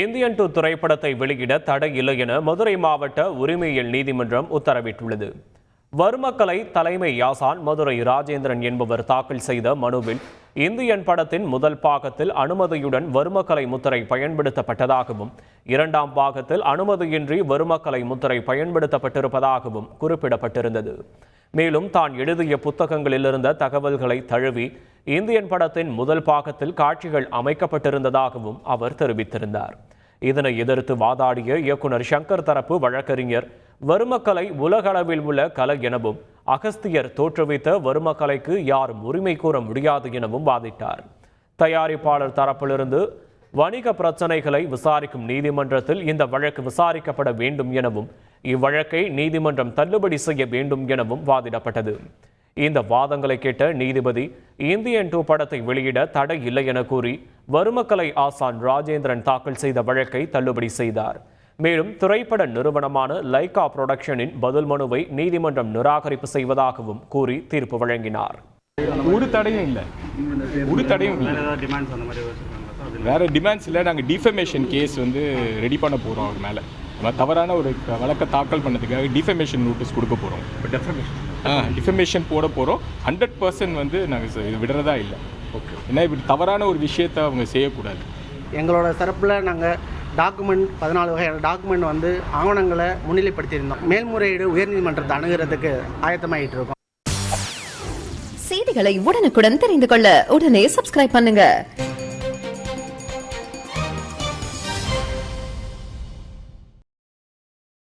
Indian two திரைப்படத்தை வெளியிட தடை இல்லை என மதுரை மாவட்ட உரிமையியல் நீதிமன்றம் உத்தரவிட்டுள்ளது. வர்மக்கலை தலைமை யாசான் மதுரை ராஜேந்திரன் என்பவர் தாக்கல் செய்த மனுவில் இந்தியன் படத்தின் முதல் பாகத்தில் அனுமதியுடன் வர்மக்கலை முத்திரை பயன்படுத்தப்பட்டதாகவும் இரண்டாம் பாகத்தில் அனுமதியின்றி வர்மக்கலை முத்திரை பயன்படுத்தப்பட்டிருப்பதாகவும் குறிப்பிடப்பட்டிருந்தது. மேலும் தான் எழுதிய புத்தகங்களில் இருந்த தகவல்களை தழுவி இந்தியன் படத்தின் முதல் பாகத்தில் காட்சிகள் அமைக்கப்பட்டிருந்ததாகவும் அவர் தெரிவித்திருந்தார். இதனை எதிர்த்து வாதாடிய இயக்குனர் சங்கர் தரப்பு வழக்கறிஞர் வருமக்கலை உலகளவில் உள்ள கலை எனவும் அகஸ்தியர் தோற்றுவித்த வருமக்கலைக்கு யாரும் உரிமை கூற முடியாது எனவும் வாதிட்டார். தயாரிப்பாளர் தரப்பிலிருந்து வணிக பிரச்சனைகளை விசாரிக்கும் நீதிமன்றத்தில் இந்த வழக்கு விசாரிக்கப்பட வேண்டும் எனவும் இவ்வழக்கை நீதிமன்றம் தள்ளுபடி செய்ய வேண்டும் எனவும் வாதிடப்பட்டது. இந்த வாதங்களை கேட்ட நீதிபதி இந்தியன் டூ படத்தை வெளியிட தடை இல்லை என கூறி வறுமக்கலை ஆசான் ராஜேந்திரன் தாக்கல் செய்த வழக்கை தள்ளுபடி செய்தார். மேலும் திரைப்பட நிறுவனமான லைகா புரொடக்ஷனின் பதில் மனுவை நீதிமன்றம் நிராகரிப்பு செய்வதாகவும் கூறி தீர்ப்பு வழங்கினார். ஒரு தடையும் இல்லை. ஒரு தடையும் வேற டிமாண்ட்ஸ் இல்லை. நாங்கள் டிஃபமேஷன் கேஸ் வந்து ரெடி பண்ண போகிறோம் அவர் மேலே. தவறான ஒரு வழக்கை தாக்கல் பண்ணதுக்காக டிஃபமேஷன் நோட்டீஸ் கொடுக்க போகிறோம் டிஃபமேஷன் போட போகிறோம் ஹண்ட்ரட் பர்சன்ட் வந்து நாங்கள் விடுறதா இல்லை. ஓகே ஏன்னா இப்படி தவறான ஒரு விஷயத்தை அவங்க செய்யக்கூடாது. எங்களோட தரப்பில் நாங்கள் டாக்குமெண்ட் பதினாலு வகையான டாக்குமெண்ட் வந்து ஆவணங்களை முன்னிலைப்படுத்தியிருந்தோம். மேல்முறையீடு உயர்நீதிமன்றத்தை அணுகிறதுக்கு ஆயத்தமாயிட்டு இருக்கோம் செய்திகளை உடனுக்குடன் தெரிந்து கொள்ள உடனே சப்ஸ்கிரைப் பண்ணுங்க.